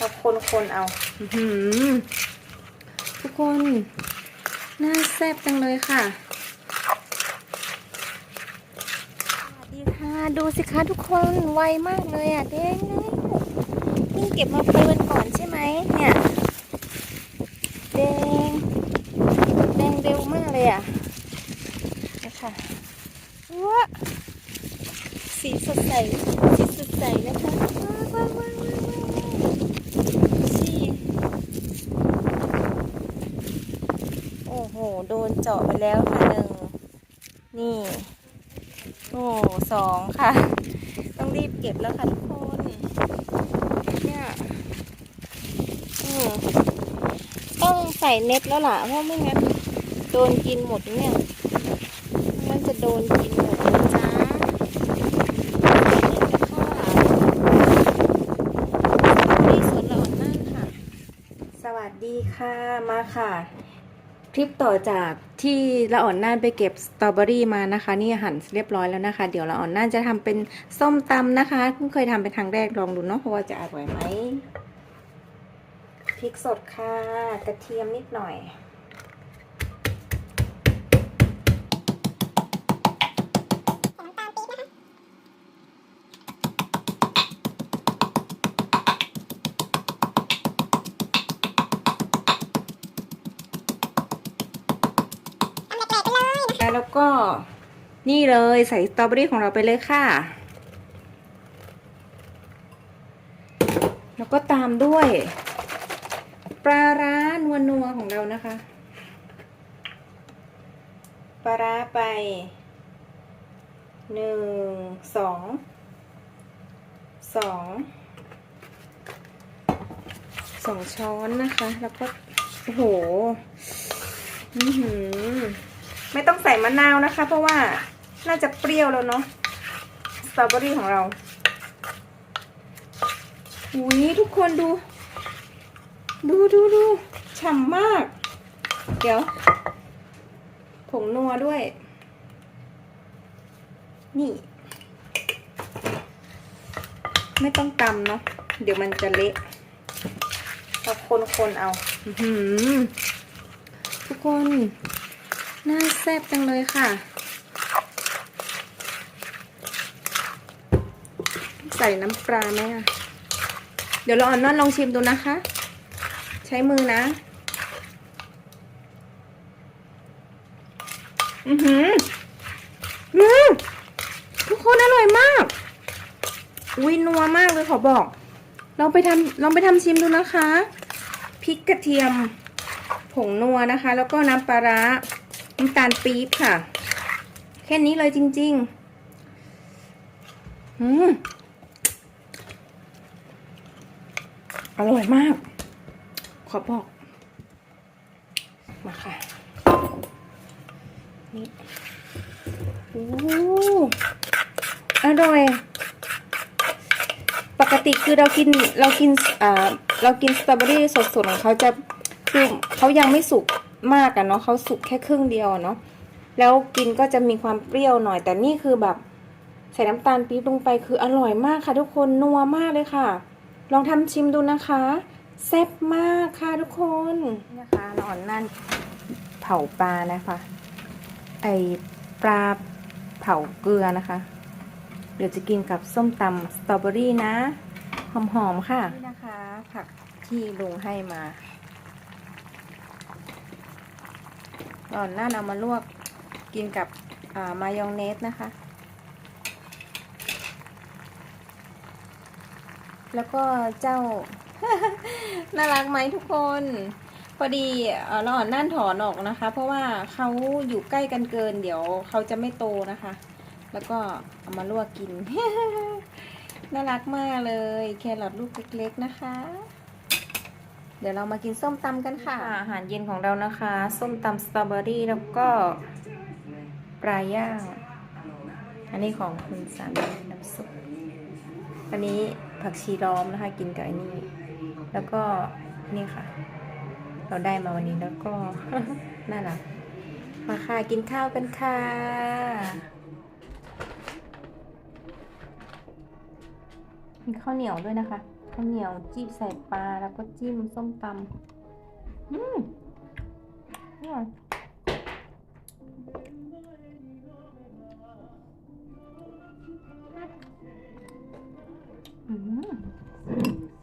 เราคนคนๆเอาอื้อหือทุกคนน่าแซ่บจังเลยค่ะสวัสดีค่ะดูสิคะทุกคนไวมากเลยอะเด้งเลยเพิ่งเก็บมาเปินก่อนใช่ไหมเนี่ยแดงแดงเร็วมากเลยอะนะคะว้าสีสดใสสีสดใสนะคะว้าวว้าวว้าวว้าวว้าวสีโอ้ โดนเจาะไปแล้วค่ะหนึ่งนี่ โอ้สองค่ะ ต้องรีบเก็บแล้วค่ะทุกคนเนี่ยอต้องใส่เน็ตแล้วล่ะ เพราะไม่งั้นโดนกินหมดเนี่ย มันจะโดนกินหมดนะจ๊ะนี่สวนละอ่อนมากค่ะสวัสดีค่ะ มาค่ะ คลิปต่อจากที่ละอ่อนน่านไปเก็บสตรอเบอรี่มานะคะ นี่หั่นเรียบร้อยแล้วนะคะ เดี๋ยวละอ่อนน่านจะทำเป็นส้มตำนะคะเพิ่งเคยทำเป็นครั้งแรกลองดูเนาะเพราะว่าจะอร่อยไหมพริกสดค่ะ กระเทียมนิดหน่อย แล้วก็นี่เลยใส่สตรอเบอรี่ของเราไปเลยค่ะ แล้วก็ตามด้วย ปลาร้านัวนัวๆของเรานะคะ ปลาร้าไปหนึ่งสองสองสองช้อนนะคะ แล้วก็โอ้โห อือหือ ไม่ต้องใส่มะนาวนะคะ เพราะว่าน่าจะเปรี้ยวแล้วเนาะสตรอเบอรี่ของเราอุ้ยทุกคนดู ดูดูดูฉ่ำมาก เดี๋ยวผงนัวด้วย นี่ ไม่ต้องตำเนาะเดี๋ยวมันจะเละเราคนๆเอาทุกคน น่าแซ่บจังเลยค่ะ ใส่น้ำปลาไหมอะ เดี๋ยวเราอ่อนนอนลองชิมดูนะคะ ใช้มือนะ อือหืออืมทุกคนอร่อยมาก วินัวมากเลยขอบอก ลองไปทำลองไปทำชิมดูนะคะ พริกกระเทียม ผงนัวนะคะ แล้วก็น้ำปลาร้า น้ำตาลปี๊บค่ะ แค่นี้เลยจริงๆ อืมอร่อยมาก ขอบอก มาค่ะ นี่โอ้อร่อย ปกติคือเรากินเรากินอ่าเรากินสตรอเบอรี่สดๆของเขาจะคือเขายังไม่สุก มากอะเนาะเขาสุกแค่ครึ่งเดียวอะเนาะแล้วกินก็จะมีความเปรี้ยวหน่อย แต่นี่คือแบบใส่น้ำตาลปี๊บลงไปคืออร่อยมากค่ะ ทุกคนนัวมากเลยค่ะ ลองทำชิมดูนะคะแซ่บมากค่ะทุกคนนะคะเราอ่อนนั่นเผาปลานะคะ ไอปลาเผาเกลือนะคะ เดี๋ยวจะกินกับส้มตำสตรอเบอรี่นะหอมๆค่ะนี่นะคะ ผักที่ลุงให้มา ก่อนหน้าเอามาลวกกินกับมายองเนสนะคะ แล้วก็เจ้า น่ารักไหมทุกคน พอดีเอ่อเราอ่อนนั่นถอนออกนะคะ เพราะว่าเขาอยู่ใกล้กันเกิน เดี๋ยวเขาจะไม่โตนะคะ แล้วก็เอามาลวกกิน น่ารักมากเลย แครอทลูกเล็กๆนะคะ เดี๋ยวเรามากินส้มตำกันค่ะ อาหารเย็นของเรานะคะ ส้มตำสตรอเบอรี่แล้วก็ปลาย่างอันนี้ของคุณสามีน้ำซุปอันนี้ผักชีล้อมนะคะ กินกับอันนี้ แล้วก็นี่ค่ะ เราได้มาวันนี้แล้วก็น่ารักมาค่ะกินข้าวกันค่ะมีข้าวเหนียวด้วยนะคะ ข้าวเหนียวจิ้มใส่ปลาแล้วก็จิ้มส้มตำอืมอร่อย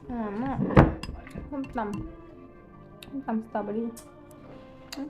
หอมมากส้มตำส้มตำสตรอเบอรี่อืม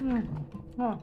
うん。うん。うん。